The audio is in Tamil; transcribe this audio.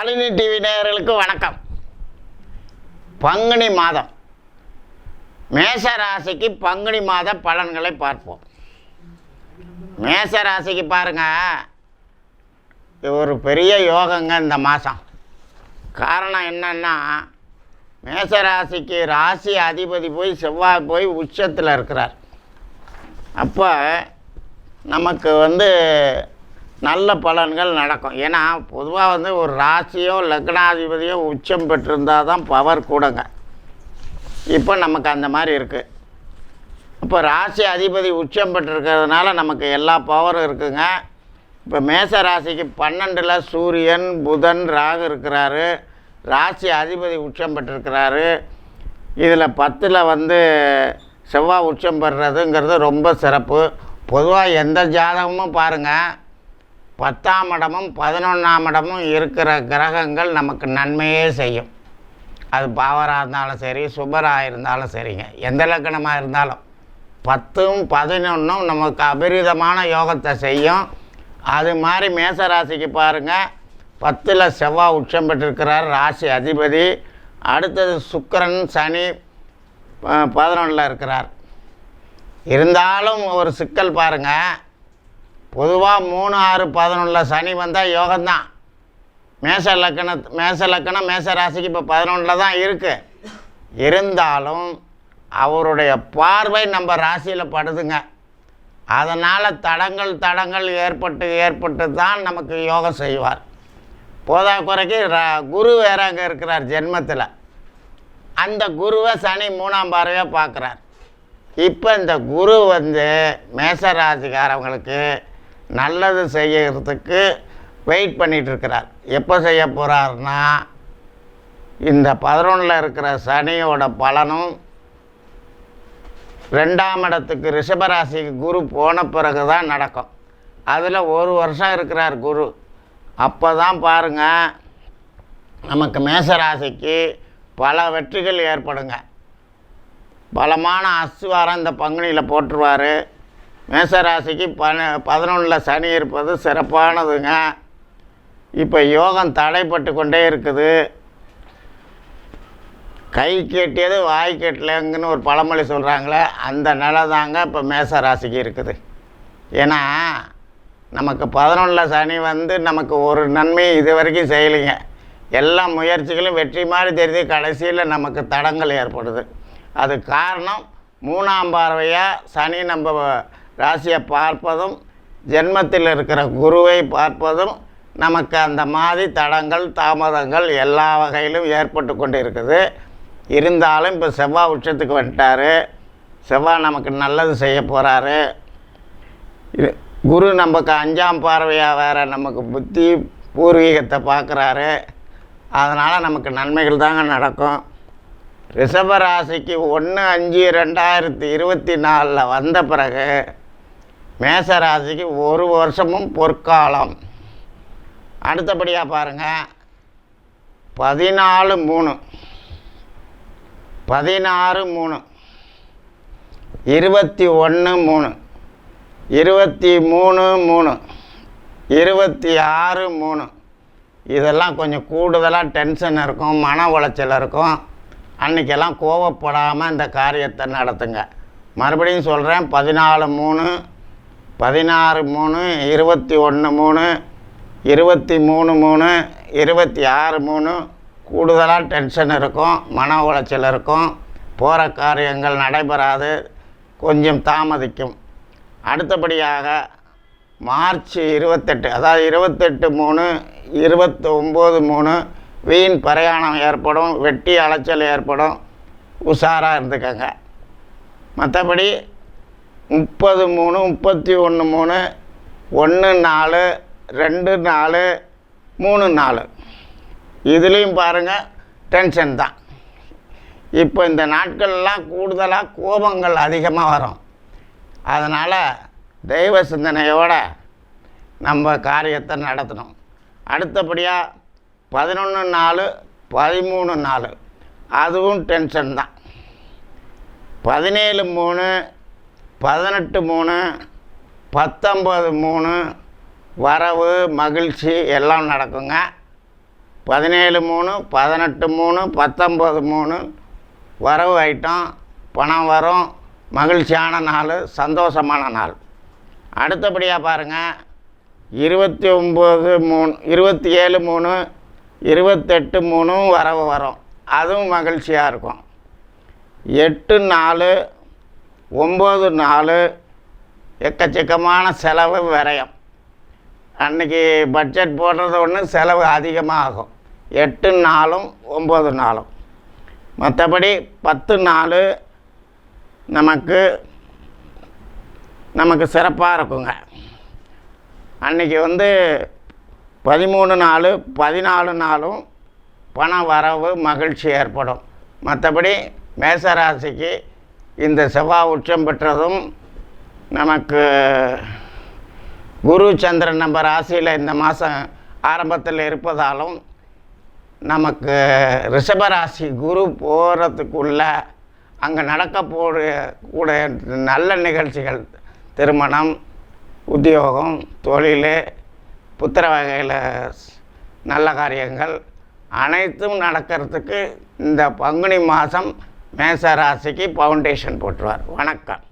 ஷாலினி டிவி நேயர்களுக்கு வணக்கம். பங்குனி மாதம். மேச ராசிக்கு பங்குனி மாத பலன்களை பார்ப்போம். மேச ராசிக்கு பாருங்க. ஒரு பெரிய யோகங்க இந்த மாதம். காரணம் என்னன்னா மேச ராசிக்கு ராசி அதிபதி போய் செவ்வாய் போய் உச்சத்தில் இருக்கிறார். அப்போ நமக்கு வந்து நல்ல பலன்கள் நடக்கும். ஏன்னா பொதுவாக வந்து ஒரு ராசியோ லக்னாதிபதியோ உச்சம் பெற்றிருந்தால் தான் பவர் கூடங்க. இப்போ நமக்கு அந்த மாதிரி இருக்குது இப்போ ராசி அதிபதி உச்சம் பெற்றிருக்கிறதுனால நமக்கு எல்லா பவரும் இருக்குங்க. இப்போ மேச ராசிக்கு பன்னெண்டில் சூரியன் புதன் ராகு இருக்கிறாரு. ராசி அதிபதி உச்சம் பெற்றிருக்கிறாரு. இதில் பத்தில் வந்து செவ்வாய் உச்சம் பெறுறதுங்கிறது ரொம்ப சிறப்பு. பொதுவாக எந்த ஜாதகமும் பாருங்கள் பத்தாம் இடமும் பதினொன்றாம் இடமும் இருக்கிற கிரகங்கள் நமக்கு நன்மையே செய்யும். அது பாவராக இருந்தாலும் சரி சுபராக இருந்தாலும் சரிங்க. எந்த லக்கணமாக இருந்தாலும் பத்தும் பதினொன்றும் நமக்கு அபரிதமான யோகத்தை செய்யும். அது மாதிரி மேச ராசிக்கு பாருங்கள் பத்தில் செவ்வாய் உச்சம் பெற்றிருக்கிறார் ராசி அதிபதி. அடுத்தது சுக்கரன் சனி பதினொன்றில் இருக்கிறார். இருந்தாலும் ஒரு சிக்கல் பாருங்கள் பொதுவாக மூணு ஆறு பதினொன்றில் சனி வந்தால் யோகம்தான். மேச லக்கண மேச லக்கணம் மேச ராசிக்கு இப்போ பதினொன்றில் தான் இருக்குது இருந்தாலும் அவருடைய பார்வை நம்ம ராசியில் படுதுங்க. அதனால் தடங்கள் தடங்கள் ஏற்பட்டு ஏற்பட்டு தான் நமக்கு யோகம் செய்வார். போதா குறைக்கு குரு வேற அங்கே இருக்கிறார் ஜென்மத்தில். அந்த குருவை சனி மூணாம் பார்வையாக பார்க்குறார் இப்போ இந்த குரு வந்து மேசராசிக்காரவங்களுக்கு நல்லது செய்யறதுக்கு வெயிட் பண்ணிகிட்ருக்கிறார் எப்போ செய்ய போகிறாருன்னா இந்த பதினொன்றில் இருக்கிற சனியோட பலனும் ரெண்டாம் இடத்துக்கு ரிஷபராசிக்கு குரு போன பிறகு தான் நடக்கும். அதில் ஒரு வருஷம் இருக்கிறார் குரு. அப்போ தான் பாருங்கள் நமக்கு மேசராசிக்கு பல வெற்றிகள் ஏற்படுங்க. பலமான அஸ்வாரம் இந்த பங்குனியில் போட்டுருவார். மேசராசிக்கு பன பதினொன்றில் சனி இருப்பது சிறப்பானதுங்க. இப்போ யோகம் தடைப்பட்டு கொண்டே இருக்குது. கை கெட்டியது வாய் கெட்டலங்கன்னு ஒரு பழமொழி சொல்கிறாங்களே அந்த நிலை தாங்க இப்போ மேச ராசிக்கு இருக்குது. ஏன்னா நமக்கு பதினொன்றில் சனி வந்து நமக்கு ஒரு நன்மையும் இது வரைக்கும் செய்யலைங்க. எல்லா முயற்சிகளும் வெற்றி மாதிரி தெரியுது கடைசியில் நமக்கு தடங்கள் ஏற்படுது. அது காரணம் மூணாம் பார்வையாக சனி நம்ம ராசியை பார்ப்பதும் ஜென்மத்தில் இருக்கிற குருவை பார்ப்பதும் நமக்கு அந்த மாதிரி தடங்கள் தாமதங்கள் எல்லா வகையிலும் ஏற்பட்டு கொண்டு இருக்குது இருந்தாலும் இப்போ செவ்வாய் உச்சத்துக்கு வந்துட்டார். செவ்வாய் நமக்கு நல்லது செய்ய போகிறாரு இது குரு நமக்கு அஞ்சாம் பார்வையாக வேறு நமக்கு புத்தி பூர்வீகத்தை பார்க்குறாரு. அதனால் நமக்கு நன்மைகள் தாங்க நடக்கும். ரிஷபராசிக்கு ஒன்று அஞ்சு ரெண்டாயிரத்தி இருபத்தி நாலில் வந்த பிறகு மேசராசிக்கு ஒரு வருஷமும் பொற்காலம். அடுத்தபடியாக பாருங்கள் பதினாலு மூணு. பதினாறு மூணு. இருபத்தி ஒன்று மூணு. இருபத்தி மூணு மூணு. இருபத்தி ஆறு மூணு. இதெல்லாம் கொஞ்சம் கூடுதலாக டென்ஷன் இருக்கும் மன உளைச்சல் இருக்கும். அன்றைக்கெல்லாம் கோவப்படாமல் இந்த காரியத்தை நடத்துங்க. மறுபடியும் சொல்கிறேன் பதினாலு மூணு பதினாறு மூணு இருபத்தி ஒன்று மூணு இருபத்தி மூணு மூணு இருபத்தி ஆறு மூணு. கூடுதலாக டென்ஷன் இருக்கும் மன உளைச்சல் இருக்கும் போகிற காரியங்கள் நடைபெறாது கொஞ்சம் தாமதிக்கும். அடுத்தபடியாக மார்ச் இருபத்தெட்டு அதாவது இருபத்தெட்டு மூணு இருபத்தி ஒம்பது மூணு வீண் பிரயாணம் ஏற்படும் வெட்டி அலைச்சல் ஏற்படும். உஷாராக இருந்துக்கங்க. மற்றபடி முப்பது மூணு முப்பத்தி ஒன்று மூணு ஒன்று நாலு ரெண்டு நாலு மூணு நாலு. இதுலேயும் பாருங்கள் டென்ஷன் தான். இப்போ இந்த நாட்கள்லாம் கூடுதலாக கோபங்கள் அதிகமாக வரும். அதனால் தெய்வ சிந்தனையோட நம்ம காரியத்தை நடத்தணும். அடுத்தபடியாக பதினொன்று நாலு பதிமூணு நாலு. அதுவும் டென்ஷன் தான். பதினேழு மூணு பதினெட்டு மூணு பத்தொம்பது மூணு வரவு மகிழ்ச்சி எல்லாம் நடக்குங்க. பதினேழு மூணு பதினெட்டு மூணு பத்தொம்பது மூணு வரவு ஐட்டம் பணம் வரும் மகிழ்ச்சியான நாள் சந்தோஷமான நாள். அடுத்தபடியாக பாருங்கள் இருபத்தி ஒம்பது மூணு இருபத்தி ஏழு மூணு இருபத்தெட்டு மூணும் வரவு வரும். அதுவும் மகிழ்ச்சியாக இருக்கும். எட்டு நாலு ஒம்பது நாலு எக்கச்சக்கமான செலவு விரயம். அன்றைக்கி பட்ஜெட் போடுறது ஒன்று செலவு அதிகமாக ஆகும் எட்டு நாளும் ஒம்பது நாளும். மற்றபடி பத்து நாள் நமக்கு நமக்கு சிறப்பாக இருக்குங்க. அன்றைக்கி வந்து பதிமூணு நாள் பதினாலு நாளும் பண வரவு மகிழ்ச்சி ஏற்படும். மற்றபடி மேசராசிக்கு இந்த செவ்வாய் உச்சம் பெற்றதும் நமக்கு குரு சந்திரன் நம்ம ராசியில் இந்த மாதம் ஆரம்பத்தில் இருப்பதாலும் நமக்கு ரிஷபராசி குரு போகிறதுக்குள்ள அங்கே நடக்க போகிற கூட நல்ல நிகழ்ச்சிகள் திருமணம் உத்தியோகம் தொழில் புத்திர வகையில் நல்ல காரியங்கள் அனைத்தும் நடக்கிறதுக்கு இந்த பங்குனி மாதம் மேச ராசிக்கு ஃபவுண்டேஷன் போட்டுருவார். வணக்கம்.